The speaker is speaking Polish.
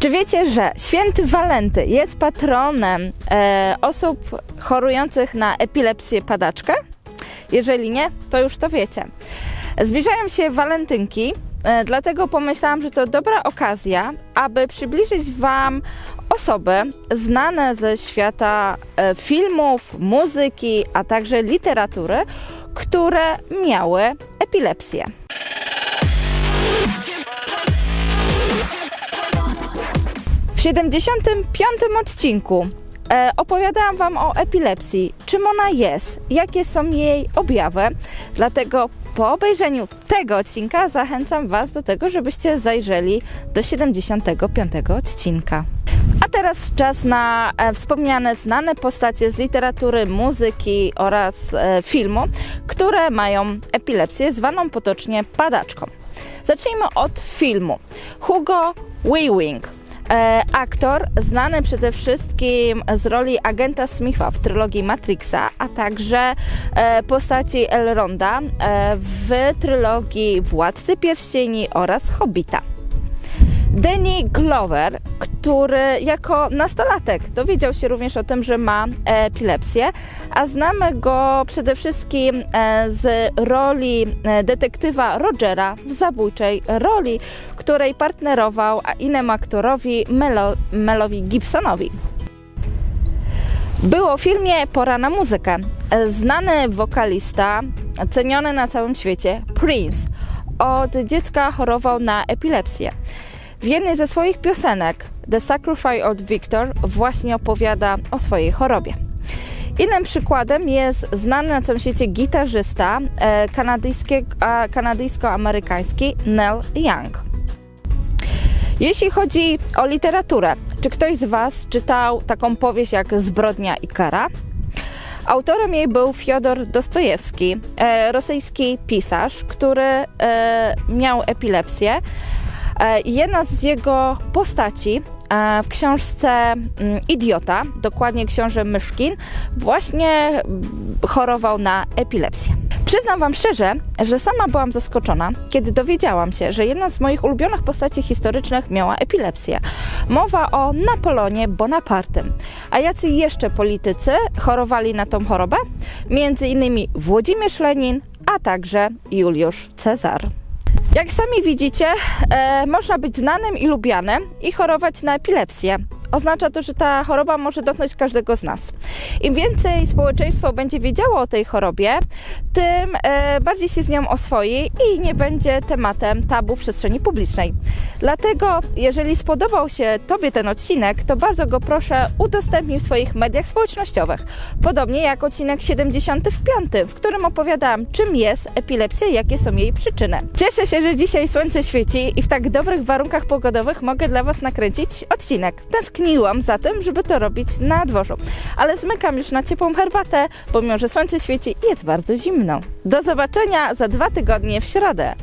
Czy wiecie, że święty Walenty jest patronem e, osób chorujących na epilepsję padaczkę? Jeżeli nie, to już to wiecie. Zbliżają się walentynki, e, dlatego pomyślałam, że to dobra okazja, aby przybliżyć Wam osoby znane ze świata e, filmów, muzyki, a także literatury, które miały epilepsję. W 75. odcinku e, opowiadałam Wam o epilepsji, czym ona jest, jakie są jej objawy. Dlatego po obejrzeniu tego odcinka zachęcam Was do tego, żebyście zajrzeli do 75. odcinka. A teraz czas na e, wspomniane znane postacie z literatury, muzyki oraz e, filmu, które mają epilepsję, zwaną potocznie padaczką. Zacznijmy od filmu. Hugo Weaving, aktor znany przede wszystkim z roli agenta Smitha w trylogii Matrixa, a także e, postaci Elronda e, w trylogii Władcy Pierścieni oraz Hobbita. Danny Glover, który jako nastolatek dowiedział się również o tym, że ma epilepsję, a znamy go przede wszystkim e, z roli e, detektywa Rogera w zabójczej roli, której partnerował innemu aktorowi Melo, Melowi Gibsonowi. Było w filmie Pora na muzykę. E, Znany wokalista, ceniony na całym świecie, Prince, od dziecka chorował na epilepsję. W jednej ze swoich piosenek, The Sacrifice of Victor, właśnie opowiada o swojej chorobie. Innym przykładem jest znany na całym świecie gitarzysta e, kanadyjsko-amerykański Neil Young. Jeśli chodzi o literaturę, czy ktoś z Was czytał taką powieść jak Zbrodnia i kara? Autorem jej był Fiodor Dostojewski, e, rosyjski pisarz, który e, miał epilepsję. E, jedna z jego postaci e, w książce mm, Idiota, dokładnie książę Myszkin, właśnie mm, chorował na epilepsję. Przyznam Wam szczerze, że sama byłam zaskoczona, kiedy dowiedziałam się, że jedna z moich ulubionych postaci historycznych miała epilepsję. Mowa o Napoleonie Bonapartym. A jacy jeszcze politycy chorowali na tą chorobę? Między innymi Włodzimierz Lenin, a także Juliusz Cezar. Jak sami widzicie, e, można być znanym i lubianym i chorować na epilepsję. Oznacza to, że ta choroba może dotknąć każdego z nas. Im więcej społeczeństwo będzie wiedziało o tej chorobie, tym e, bardziej się z nią oswoi i nie będzie tematem tabu w przestrzeni publicznej. Dlatego, jeżeli spodobał się Tobie ten odcinek, to bardzo go proszę udostępnij w swoich mediach społecznościowych. Podobnie jak odcinek 75, w którym opowiadałam, czym jest epilepsja i jakie są jej przyczyny. Cieszę się, że dzisiaj słońce świeci i w tak dobrych warunkach pogodowych mogę dla Was nakręcić odcinek. Tęskniłam za tym, żeby to robić na dworzu. Ale zmykam już na ciepłą herbatę, pomimo że słońce świeci i jest bardzo zimno. Do zobaczenia za dwa tygodnie w środę.